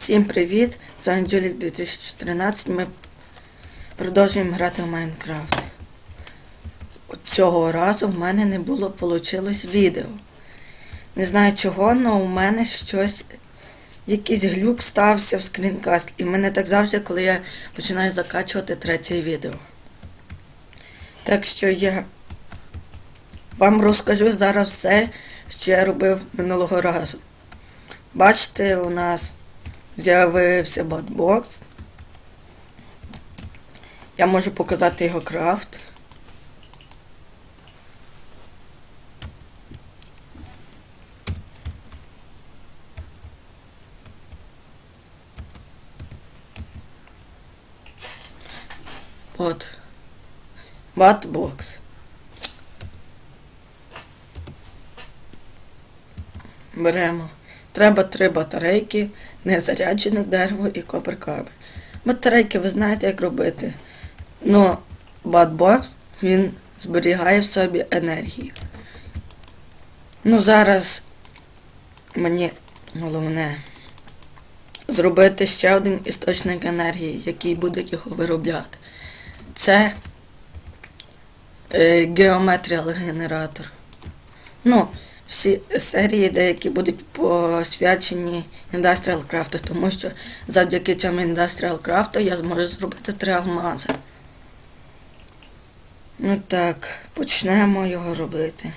Всім привіт! З вами Джулік 2013. Ми продовжуємо грати в Майнкрафт. Цього разу в мене не було получилось відео. Не знаю чого, але у мене щось. Якийсь глюк стався в скрінкаст. І в мене так завжди, коли я починаю закачувати третє відео. Так що я вам розкажу зараз все, що я робив минулого разу. Бачите, у нас з'явився батбокс. Я можу показати його крафт. От. Батбокс. Беремо. Треба три батарейки, незаряджене дерево і коперкабель. Батарейки ви знаєте, як робити. Ну, батбокс, він зберігає в собі енергію. Ну, зараз мені головне зробити ще один істочник енергії, який буде його виробляти. Це е, геометріал генератор. Ну, всі серії деякі будуть посвячені Industrial Craft, тому що завдяки цьому Industrial Craft я зможу зробити три алмази. Ну так, почнемо його робити.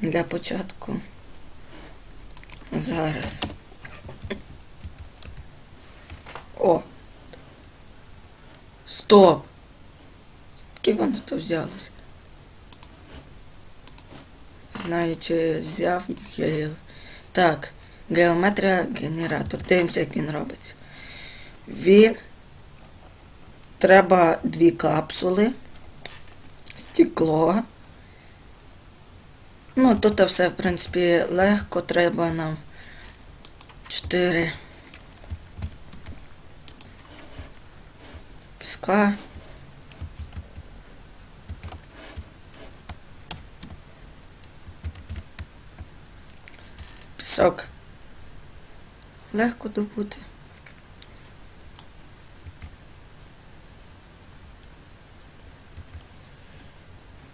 Для початку. Зараз. О! Стоп! Звідки воно то взялося? Знаю, чи взяв. Так, геометрія генератор. Дивимося, як він робиться. Він треба дві капсули, стекло. Ну, тут все, в принципі, легко, треба нам 4 піска. Пісок. Легко добути.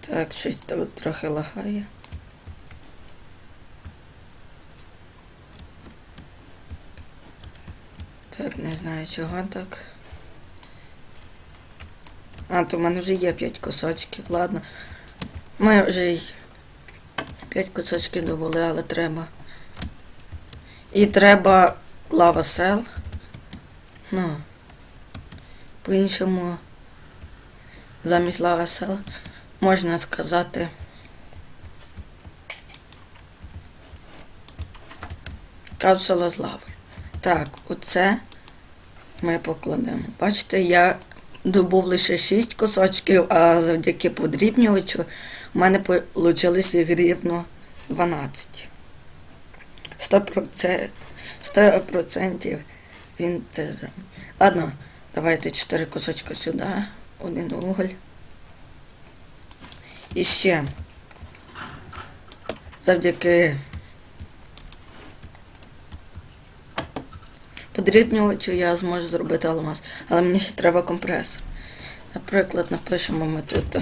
Так, щось тут трохи лагає. Так, не знаю чого так. А, то в мене вже є 5 кусочків. Ладно. Ми вже й 5 кусочків довели, але треба. І треба лава сел. Ну. По-іншому. Замість лава сел можна сказати. Капсула з лави. Так, оце ми покладемо. Бачите, я добув лише 6 кусочків, а завдяки подрібнювачу у мене вийшло їх рівно 12. 100%, 100% він це зробить. Ладно, давайте 4 кусочки сюди, один уголь. І ще завдяки подрібнювачу я зможу зробити алмаз. Але мені ще треба компресор. Наприклад, напишемо ми тут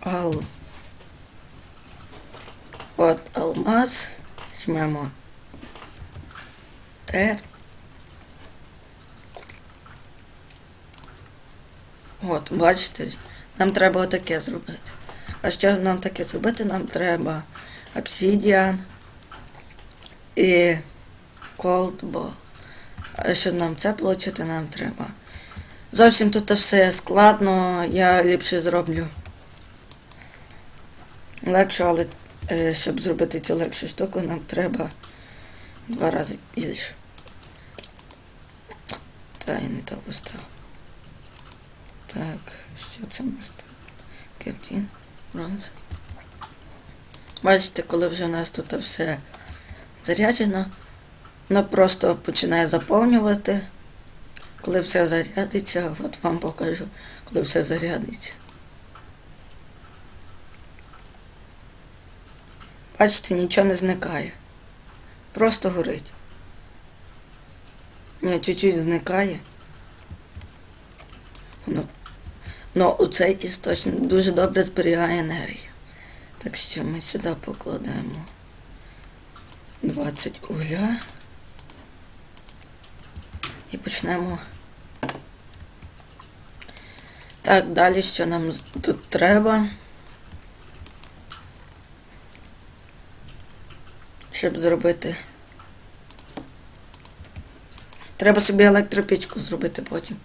ал. От алмаз. Жмемо R. От, бачите, нам треба отаке зробити. А щоб нам таке зробити, нам треба обсидіан і Ball. А щоб нам це отримати, нам треба. Зовсім тут все складно, я ліпше зроблю. Легше, але щоб зробити цю легшу штуку, нам треба два рази більше. Та я не то поставив. Так, що це ми ставимо? Кертін, бронз. Бачите, коли вже у нас тут все заряджено, воно просто починає заповнювати. Коли все зарядиться, от вам покажу, коли все зарядиться. Бачите, нічого не зникає. Просто горить. Ні, чуть-чуть зникає. Воно, ну, у цей істочник дуже добре зберігає енергію. Так що ми сюди покладемо 20 угля. І почнемо. Так, далі що нам тут треба? Щоб зробити. Треба собі електропічку зробити потім.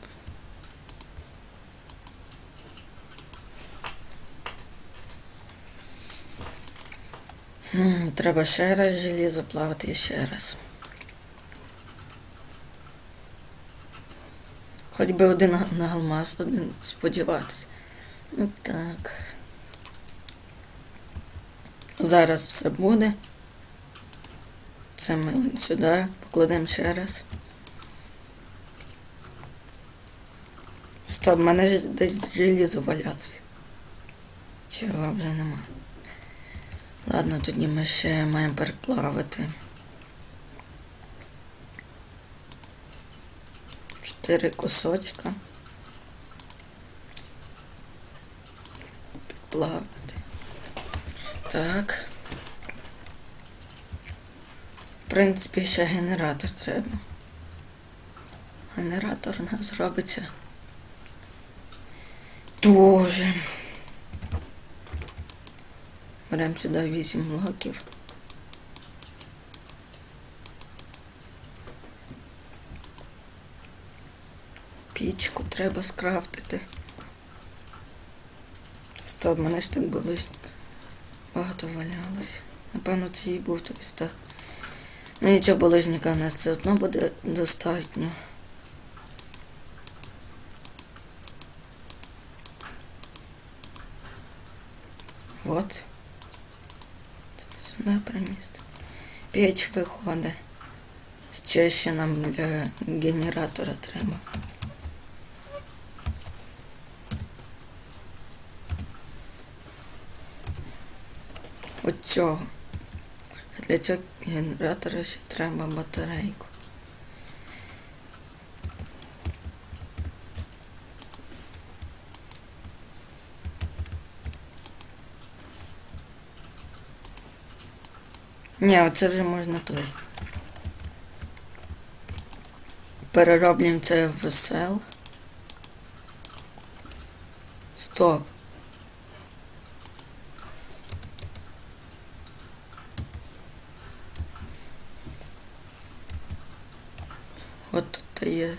Треба ще раз желізо плавати і ще раз. Хоч би один на- алмаз, один сподіватися. Ну так. Зараз все буде. Це ми сюди покладемо ще раз. Стоп, в мене десь желізо валялося. Чого вже нема. Ладно, тоді ми ще маємо переплавити. Чотири кусочка. Підплавити. Так. В принципі, ще генератор треба. Генератор у нас робиться. Дуже. Беремо сюди 8 блоків. Пічку треба скрафтити. Стоп, мене ж так було багато валялось. Напевно, це і був той стак. Ну нічого болижника у нас все одно буде достатньо. От. Це сюди приміст. П'ять виходить. Ще ще нам для генератора треба. От цього. Для цього генератора ще треба батарейку. Ні, оце вже можна той. Перероблюємо це в сел. Стоп. От тут є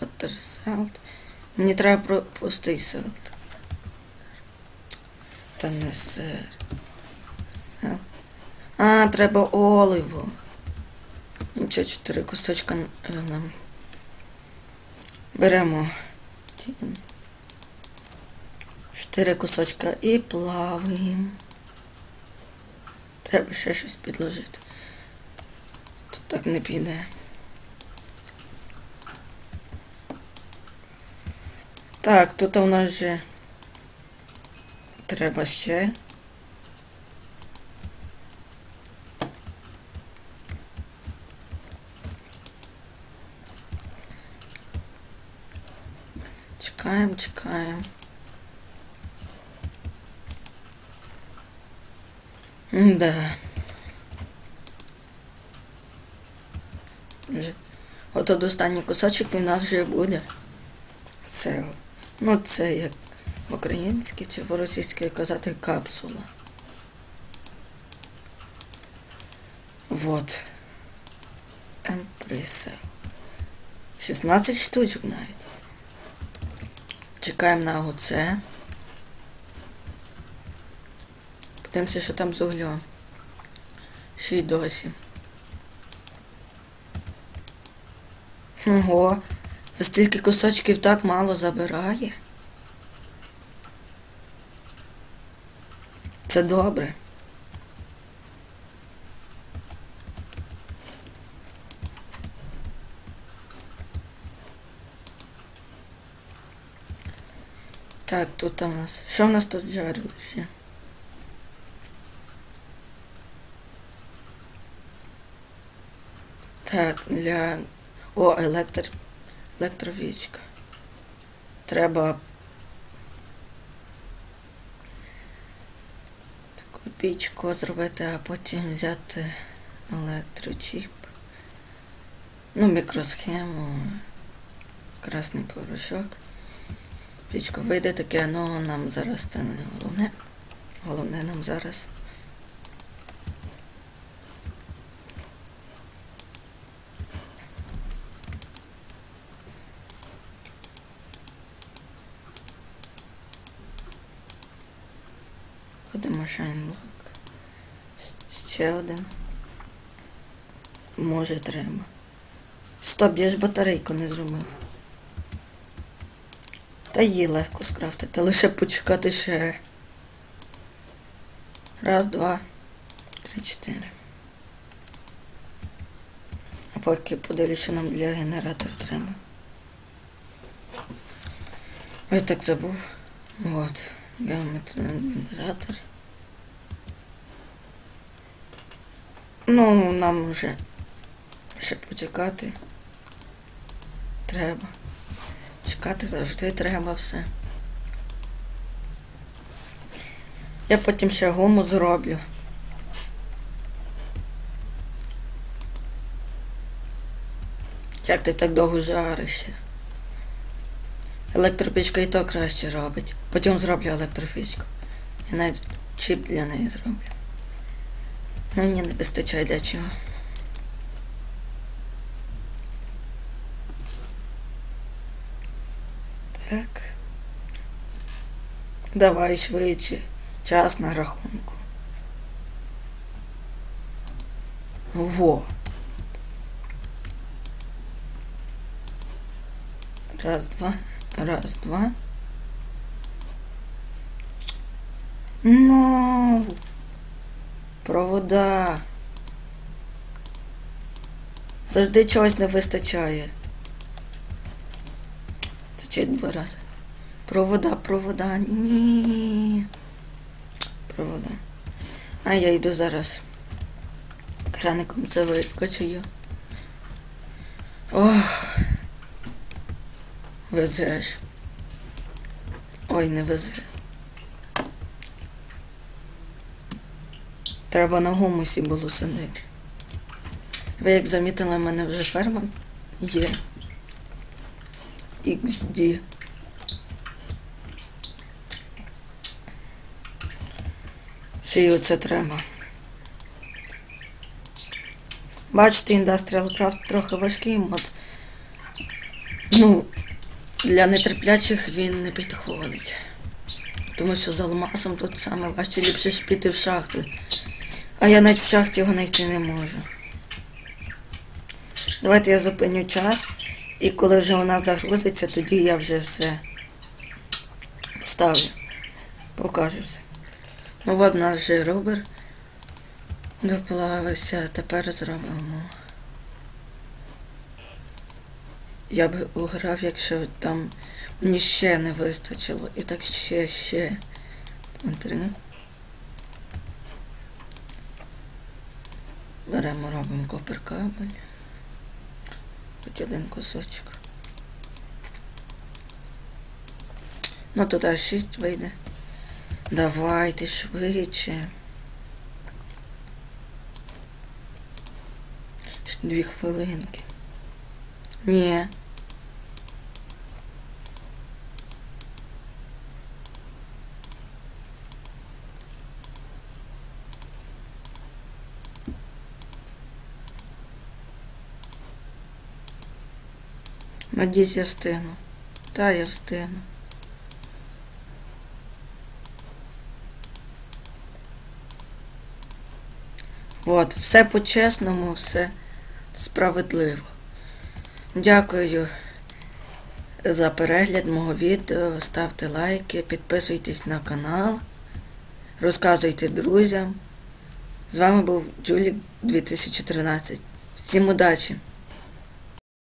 water Мені треба про пустий селт. Та не сер. Сел. А, треба оливо. Нічого, чотири кусочка нам. Беремо. Чотири кусочка і плаваємо. Треба ще щось підложити. Тут так не піде. Так, тут у нас вже треба ще. Чекаємо, чекаємо. Да. Вже. От от останній кусочок і в нас вже буде. Все. Ну це як в українській чи в російській казати капсула. Вот. Емприсе. 16 штучок навіть. Чекаємо на оце. Подивимося, що там з углем. Ще й досі. Ого, за стільки кусочків так мало забирає. Це добре. Так, тут у нас. Що в нас тут жарили? Так, для О, електр... електровічка. Треба таку пічку зробити, а потім взяти електрочіп. Ну, мікросхему, красний порошок. Пічка вийде таке, ну нам зараз це не головне. Головне нам зараз. Ходимо шайнблок. Ще один. Може треба. Стоп, я ж батарейку не зробив. Та її легко скрафтити, лише почекати ще. Раз, два, три, чотири. А поки подивлюсь, що нам для генератора треба. Я так забув. От. Геометричний генератор. Ну, нам вже ще почекати. Треба. Чекати завжди треба все. Я потім ще гуму зроблю. Як ти так довго жаришся? Електропічка і то краще робить. Потім зроблю електрофічку. Я навіть чіп для неї зроблю. Ну, Мені не вистачає для чого. Так. Давай швидше. Час на рахунку. Во. Раз, два. Раз, два. Ну. Провода. Завжди чогось не вистачає. Це чи два рази. Провода, провода. Ні. Провода. А я йду зараз. Краником це викачаю. Ох. Везеш. Ой, не везе. Треба на гумусі було сидити. Ви як замітили, в мене вже ферма є. XD. Ще й оце треба. Бачите, Industrial Craft трохи важкий мод. Ну, для нетерплячих він не підходить. Тому що з алмазом тут саме важче ліпше ж піти в шахту. А я навіть в шахті його знайти не можу. Давайте я зупиню час. І коли вже вона загрузиться, тоді я вже все поставлю. Покажу все. Ну от наш вже робер доплавився. Тепер зробимо. Я би уграв, якщо там мені ще не вистачило. І так ще, ще. Три. Беремо, робимо копер кабель. Хоч один кусочок. Ну аж 6 вийде. Давайте швидше. Дві хвилинки. Ні. Надіюсь, я встигну. Та, я встигну. От, все по-чесному, все справедливо. Дякую за перегляд мого відео. Ставте лайки, підписуйтесь на канал, розказуйте друзям. З вами був Джулік 2013. Всім удачі!